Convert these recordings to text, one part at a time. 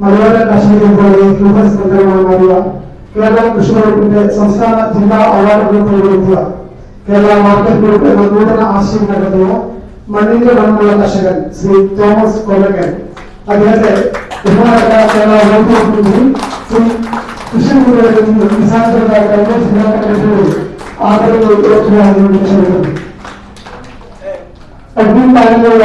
മലയാള കർഷകരുടെ ഫ്ലൂഹസ് കേന്ദ്രമായി കേരള കൃഷി വകുപ്പിന്റെ സംസ്ഥാന ജില്ലാ അവാർഡുകൾ നേടിയെത്തിയ കേരള മാർക്കറ്റ് ഗ്രൂപ്പ് എന്ന നൂതന ആശയം കണ്ടെത്തിയ മണ്ണിന്റെ മണ്ണുള്ള കർഷകൻ ശ്രീ തോമസ് കൊല്ലകൻ അദ്ദേഹത്തെ ബഹുമാനപ്പെട്ട കേരള വകുപ്പ് മന്ത്രി ശ്രീ കൃഷി ആദരവ് ഏറ്റുവാങ്ങി ക്ഷണിക്കുന്നു. അഡ്മിൻ പാനലിലുള്ള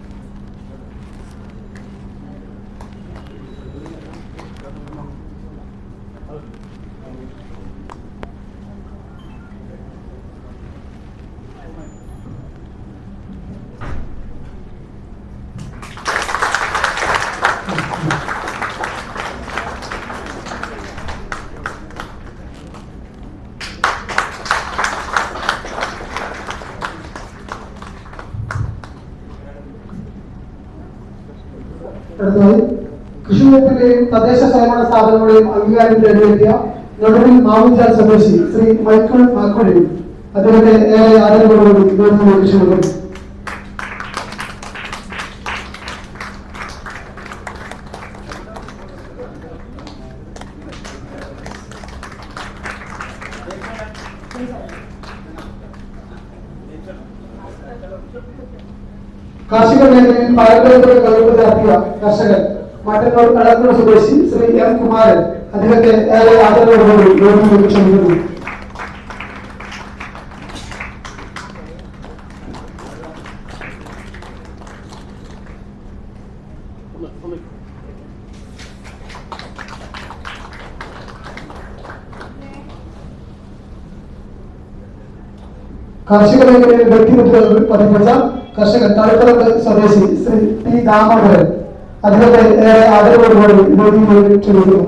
അടുത്തതായി കൃഷി വകുപ്പിന്റെയും തദ്ദേശ സ്വയംഭരണ സ്ഥാപനങ്ങളുടെയും അംഗീകാരം തേടിയെത്തിയ നടുവിൽ മാവുചാൽ സ്വദേശി ശ്രീ മൈക്കിൾ മാക്കുടി അദ്ദേഹത്തെ ഏറെ ആദരവോടുകൂടി വേദിയിലേക്ക് ക്ഷണിക്കുന്നു കാർഷിക മേഖലയിൽ പാരമ്പര്യത്തോടെ കഴിവ് ചാർത്തിയ കർഷകൻ മറ്റന്നൂർ കളക്ടർ സ്വദേശി ശ്രീ എം കുമാരൻ അദ്ദേഹത്തെ ഏറെ ആദരവോടുകൂടി വേദിയിലേക്ക് ക്ഷണിക്കുന്നു കാർഷിക മേഖലയിൽ വ്യക്തിമുദ്രകൾ പതിപ്പിച്ച കർഷകൻ തളിപ്പറമ്പ് സ്വദേശി ശ്രീ ടി ദാമോദരൻ അദ്ദേഹത്തെ ഏറെ ആദരവോടുകൂടി വേദിയിലേക്ക് ക്ഷണിക്കുന്നു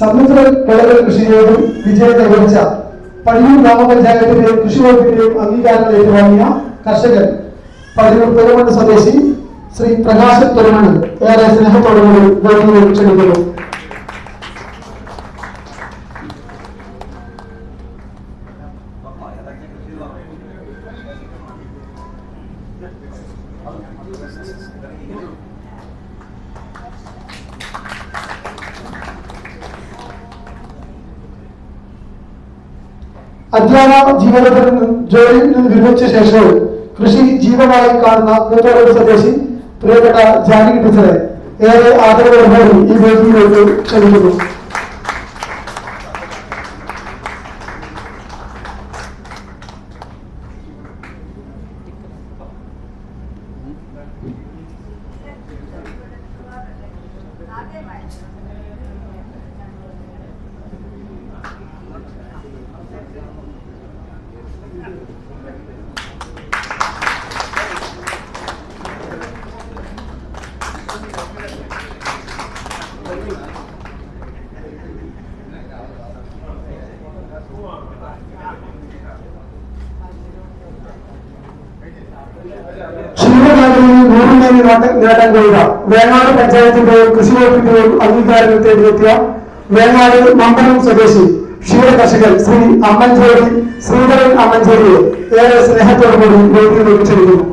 സമുദ്ര കിളകൾ കൃഷിയോടും വിജയം കൈവരിച്ച പടിയൂർ ഗ്രാമപഞ്ചായത്തിന്റെയും കൃഷി വകുപ്പിന്റെയും അംഗീകാരം ഏറ്റുവാങ്ങിയ കർഷകൻ പടിയൂർ പെരുമണ്ണ് സ്വദേശി ശ്രീ പ്രകാശ് പെരുമണ്ണ് ഏറെ സ്നേഹത്തോടുകൂടി ക്ഷണിക്കുന്നു. അധ്യാപന ജീവിതത്തിൽ നിന്നും ജോലിയിൽ നിന്ന് വിരമിച്ച ശേഷവും കൃഷി ജീവമായി കാണുന്ന കൂത്തോട് സ്വദേശി പ്രിയപ്പെട്ട ജാനകി ടീച്ചറെ ഏറെ ആദരവോടുകൂടി ഈ വേദിയിലേക്ക് ക്ഷണിക്കുന്നു ക്ഷീരമേഖലയിൽ നൂറുമേനി നേടാൻ കഴിയുക വേങ്ങാട് പഞ്ചായത്തിന്റെയും കൃഷി വകുപ്പിന്റെയും അംഗീകാരം തേടിയെത്തിയ വേങ്ങാട് മമ്പലം സ്വദേശി ക്ഷീര കർഷകൻ ശ്രീ അമ്മഞ്ചേരി ശ്രീധരൻ അമ്മഞ്ചേരിയെ ഏറെ സ്നേഹത്തോടുകൂടി വേദിയിലേക്ക് ക്ഷണിക്കുന്നു